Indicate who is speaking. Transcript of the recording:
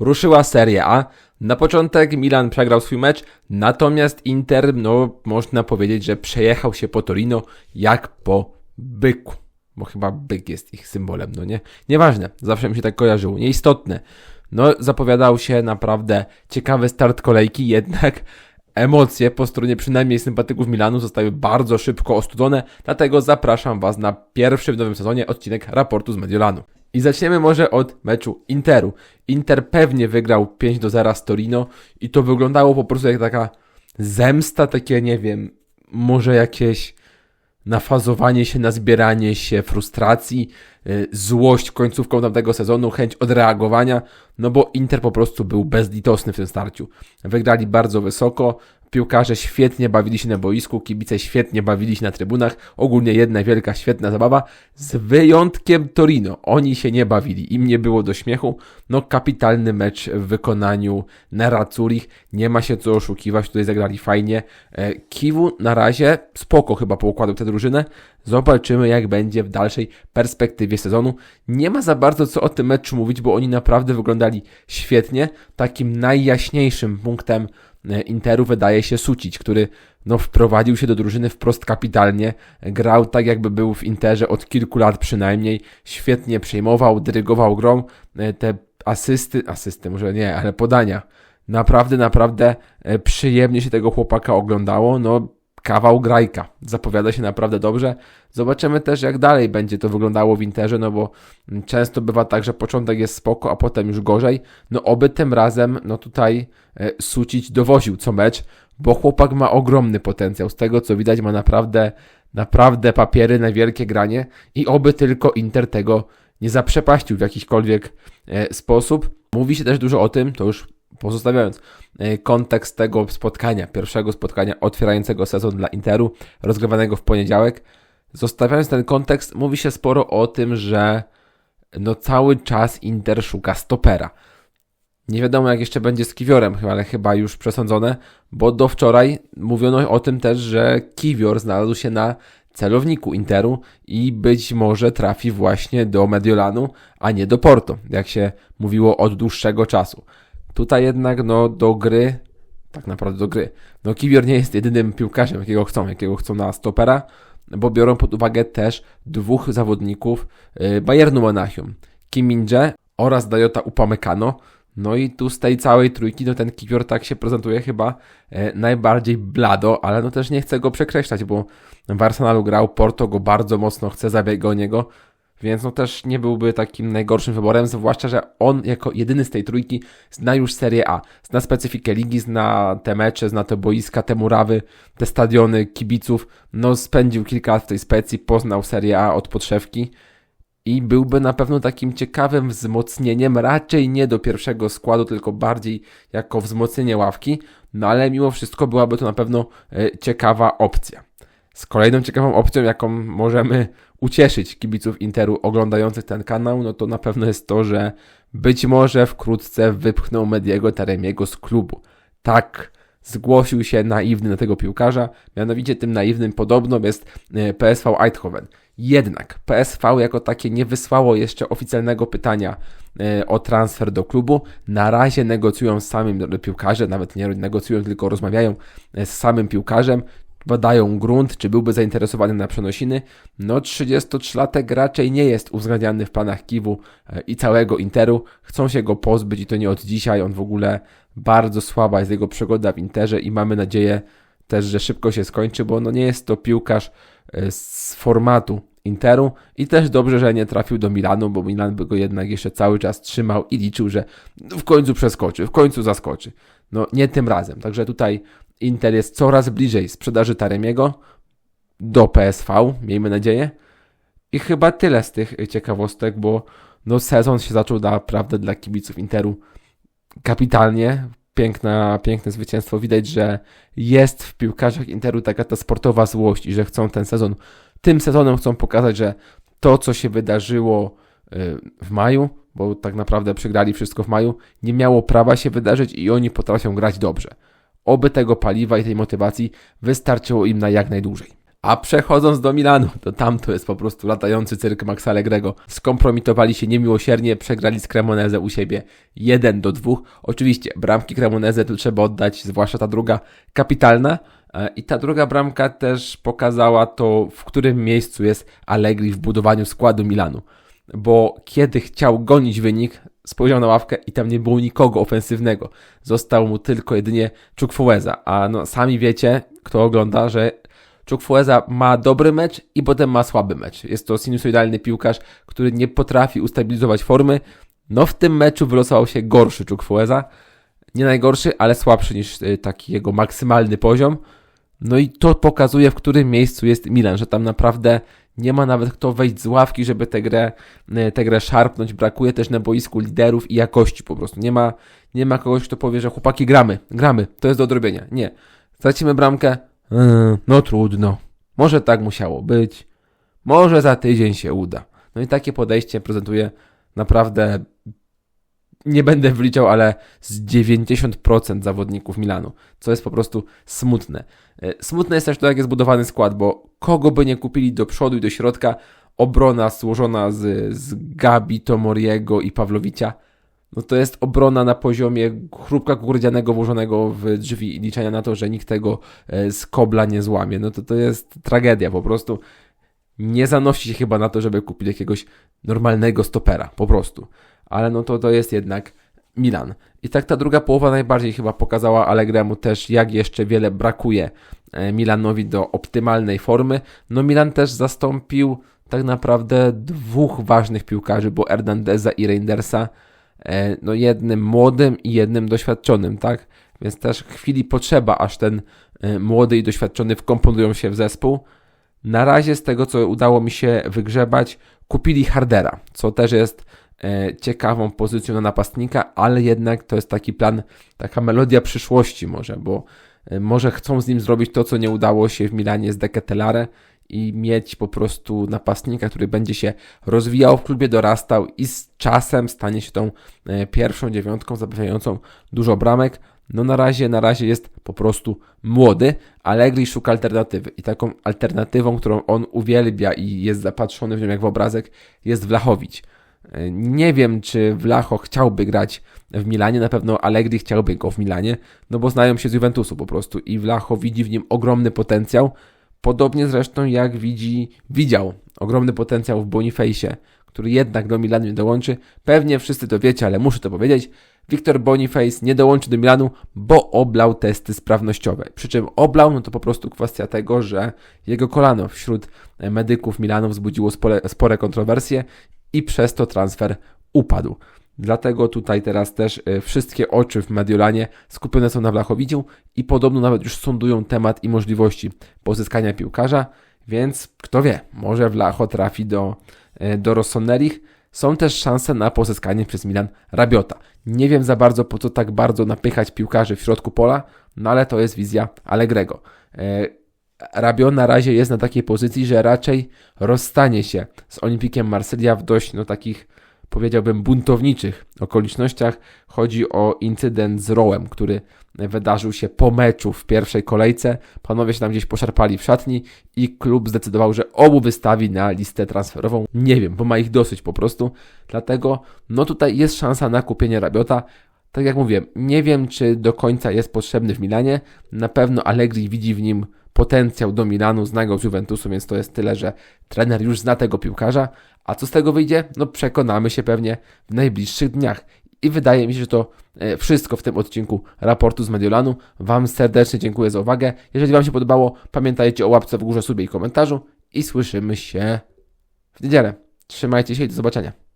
Speaker 1: ruszyła Serie A. Na początek Milan przegrał swój mecz, natomiast Inter, no można powiedzieć, że przejechał się po Torino jak po byku. Bo chyba byk jest ich symbolem, no nie? Nieważne, zawsze mi się tak kojarzyło, nieistotne. No, zapowiadał się naprawdę ciekawy start kolejki, jednak emocje po stronie przynajmniej sympatyków Milanu zostały bardzo szybko ostudzone, dlatego zapraszam Was na pierwszy w nowym sezonie odcinek raportu z Mediolanu. I zaczniemy może od meczu Interu. Inter pewnie wygrał 5 do 0 z Torino i to wyglądało po prostu jak taka zemsta, takie nie wiem, może jakieś nafazowanie się, nazbieranie się frustracji, y, złość końcówką tamtego sezonu, chęć odreagowania, no bo Inter po prostu był bezlitosny w tym starciu. Wygrali bardzo wysoko, Piłkarze świetnie bawili się na boisku, kibice świetnie bawili się na trybunach. Ogólnie jedna wielka, świetna zabawa. Z wyjątkiem Torino. Oni się nie bawili. Im nie było do śmiechu. No, kapitalny mecz w wykonaniu Nerazzurich. Nie ma się co oszukiwać. Tutaj zagrali fajnie. E, Kiwu na razie spoko chyba poukładał tę drużynę. Zobaczymy, jak będzie w dalszej perspektywie sezonu. Nie ma za bardzo co o tym meczu mówić, bo oni naprawdę wyglądali świetnie. Takim najjaśniejszym punktem Interu wydaje się Sucić, który no, wprowadził się do drużyny wprost kapitalnie, grał tak jakby był w Interze od kilku lat przynajmniej, świetnie przejmował, dyrygował grą, e, te asysty, asysty może nie, ale podania, naprawdę, naprawdę e, przyjemnie się tego chłopaka oglądało, no kawał grajka. Zapowiada się naprawdę dobrze. Zobaczymy też, jak dalej będzie to wyglądało w Interze, no bo często bywa tak, że początek jest spoko, a potem już gorzej. No oby tym razem, no tutaj e, Sucić dowoził co mecz, bo chłopak ma ogromny potencjał. Z tego, co widać, ma naprawdę, naprawdę papiery na wielkie granie i oby tylko Inter tego nie zaprzepaścił w jakikolwiek e, sposób. Mówi się też dużo o tym, to już pozostawiając e, kontekst tego spotkania, pierwszego spotkania otwierającego sezon dla Interu, rozgrywanego w poniedziałek, zostawiając ten kontekst, mówi się sporo o tym, że no cały czas Inter szuka stopera. Nie wiadomo jak jeszcze będzie z Kiwiorem, ale chyba już przesądzone, bo do wczoraj mówiono o tym też, że Kiwior znalazł się na celowniku Interu i być może trafi właśnie do Mediolanu, a nie do Porto, jak się mówiło od dłuższego czasu. Tutaj jednak no, do gry, tak naprawdę do gry, no Kiwior nie jest jedynym piłkarzem, jakiego chcą, jakiego chcą na stopera, bo biorą pod uwagę też dwóch zawodników y, Bayernu Monachium, Kim oraz Dajota Upamecano. No i tu z tej całej trójki, no ten Kiwior tak się prezentuje chyba e, najbardziej blado, ale no też nie chcę go przekreślać, bo w Arsenalu grał, Porto go bardzo mocno chce, zabiega o niego, więc no też nie byłby takim najgorszym wyborem, zwłaszcza, że on jako jedyny z tej trójki zna już Serię A. Zna specyfikę ligi, zna te mecze, zna te boiska, te murawy, te stadiony kibiców. No spędził kilka lat w tej specji, poznał Serię A od podszewki i byłby na pewno takim ciekawym wzmocnieniem, raczej nie do pierwszego składu, tylko bardziej jako wzmocnienie ławki, no ale mimo wszystko byłaby to na pewno e, ciekawa opcja. Z kolejną ciekawą opcją, jaką możemy ucieszyć kibiców Interu oglądających ten kanał, no to na pewno jest to, że być może wkrótce wypchną Mediego Taremiego z klubu. Tak zgłosił się naiwny na tego piłkarza, mianowicie tym naiwnym podobno jest e, PSV Eindhoven. Jednak PSV jako takie nie wysłało jeszcze oficjalnego pytania e, o transfer do klubu. Na razie negocjują z samym piłkarzem, nawet nie negocjują, tylko rozmawiają e, z samym piłkarzem badają grunt, czy byłby zainteresowany na przenosiny. No 33-latek raczej nie jest uwzględniany w planach Kiwu e, i całego Interu. Chcą się go pozbyć i to nie od dzisiaj. On w ogóle bardzo słaba jest jego przygoda w Interze i mamy nadzieję też, że szybko się skończy, bo no nie jest to piłkarz e, z formatu Interu i też dobrze, że nie trafił do Milanu, bo Milan by go jednak jeszcze cały czas trzymał i liczył, że w końcu przeskoczy, w końcu zaskoczy. No nie tym razem. Także tutaj Inter jest coraz bliżej sprzedaży Taremiego do PSV, miejmy nadzieję. I chyba tyle z tych ciekawostek, bo no sezon się zaczął naprawdę dla kibiców Interu kapitalnie. Piękna, piękne zwycięstwo. Widać, że jest w piłkarzach Interu taka ta sportowa złość i że chcą ten sezon, tym sezonem chcą pokazać, że to, co się wydarzyło y, w maju, bo tak naprawdę przegrali wszystko w maju, nie miało prawa się wydarzyć i oni potrafią grać dobrze. Oby tego paliwa i tej motywacji wystarczyło im na jak najdłużej. A przechodząc do Milanu, to tam to jest po prostu latający cyrk Maxa Allegrego. Skompromitowali się niemiłosiernie, przegrali z Cremoneze u siebie 1 do 2. Oczywiście bramki Cremoneze tu trzeba oddać, zwłaszcza ta druga kapitalna. E, I ta druga bramka też pokazała to, w którym miejscu jest Allegri w budowaniu składu Milanu. Bo kiedy chciał gonić wynik, spojrzał na ławkę i tam nie było nikogo ofensywnego. Został mu tylko jedynie Czukfueza. A no, sami wiecie, kto ogląda, że Czukfueza ma dobry mecz i potem ma słaby mecz. Jest to sinusoidalny piłkarz, który nie potrafi ustabilizować formy. No w tym meczu wylosował się gorszy Czukfueza. Nie najgorszy, ale słabszy niż y, taki jego maksymalny poziom. No i to pokazuje, w którym miejscu jest Milan, że tam naprawdę nie ma nawet kto wejść z ławki, żeby tę grę, y, tę grę szarpnąć. Brakuje też na boisku liderów i jakości po prostu. Nie ma, nie ma kogoś, kto powie, że chłopaki gramy, gramy, to jest do odrobienia. Nie. Tracimy bramkę, yy, no trudno. Może tak musiało być. Może za tydzień się uda. No i takie podejście prezentuje naprawdę nie będę wliczał, ale z 90% zawodników Milanu, co jest po prostu smutne. E, Smutne jest też to, jak jest zbudowany skład, bo kogo by nie kupili do przodu i do środka, obrona złożona z, z Gabi, Tomoriego i Pawlowicia, no to jest obrona na poziomie chrupka kukurydzianego włożonego w drzwi i liczenia na to, że nikt tego e, z kobla nie złamie. No to to jest tragedia po prostu. Nie zanosi się chyba na to, żeby kupić jakiegoś normalnego stopera, po prostu ale no to to jest jednak Milan. I tak ta druga połowa najbardziej chyba pokazała Allegremu też, jak jeszcze wiele brakuje e, Milanowi do optymalnej formy. No Milan też zastąpił tak naprawdę dwóch ważnych piłkarzy, bo Hernandeza i Reindersa, e, no jednym młodym i jednym doświadczonym, tak? Więc też chwili potrzeba, aż ten e, młody i doświadczony wkomponują się w zespół. Na razie z tego, co udało mi się wygrzebać, kupili Hardera, co też jest ciekawą pozycją na napastnika, ale jednak to jest taki plan, taka melodia przyszłości może, bo e, może chcą z nim zrobić to, co nie udało się w Milanie z Deketelare i mieć po prostu napastnika, który będzie się rozwijał w klubie, dorastał i z czasem stanie się tą e, pierwszą dziewiątką zapewniającą dużo bramek. No na razie, na razie jest po prostu młody, Allegri szuka alternatywy i taką alternatywą, którą on uwielbia i jest zapatrzony w nią jak w obrazek, jest Wlachowicz. E, Nie wiem, czy Vlacho chciałby grać w Milanie, na pewno Allegri chciałby go w Milanie, no bo znają się z Juventusu po prostu i Vlacho widzi w nim ogromny potencjał, podobnie zresztą jak widzi, widział ogromny potencjał w Boniface'ie, który jednak do Milanu nie dołączy. Pewnie wszyscy to wiecie, ale muszę to powiedzieć. Wiktor Boniface nie dołączy do Milanu, bo oblał testy sprawnościowe. Przy czym oblał, no to po prostu kwestia tego, że jego kolano wśród medyków Milanu wzbudziło spore, spore kontrowersje i przez to transfer upadł. Dlatego tutaj teraz też e, wszystkie oczy w Mediolanie skupione są na Wlachowiciu i podobno nawet już sądują temat i możliwości pozyskania piłkarza, więc kto wie, może Wlacho trafi do, e, do Rossoneri. Są też szanse na pozyskanie przez Milan Rabiota. Nie wiem za bardzo po co tak bardzo napychać piłkarzy w środku pola, no ale to jest wizja Allegrego. Rabiot na razie jest na takiej pozycji, że raczej rozstanie się z Olimpikiem Marsylia w dość no, takich, powiedziałbym, buntowniczych okolicznościach. Chodzi o incydent z Rołem, który wydarzył się po meczu w pierwszej kolejce. Panowie się tam gdzieś poszarpali w szatni i klub zdecydował, że obu wystawi na listę transferową. Nie wiem, bo ma ich dosyć po prostu. Dlatego, no tutaj jest szansa na kupienie Rabiota. Tak jak mówię, nie wiem, czy do końca jest potrzebny w Milanie. Na pewno Allegri widzi w nim potencjał do Milanu, zna go z Juventusu, więc to jest tyle, że trener już zna tego piłkarza. A co z tego wyjdzie? No przekonamy się pewnie w najbliższych dniach. I wydaje mi się, że to e, wszystko w tym odcinku raportu z Mediolanu. Wam serdecznie dziękuję za uwagę. Jeżeli Wam się podobało, pamiętajcie o łapce w górze, subie i komentarzu. I słyszymy się w niedzielę. Trzymajcie się i do zobaczenia.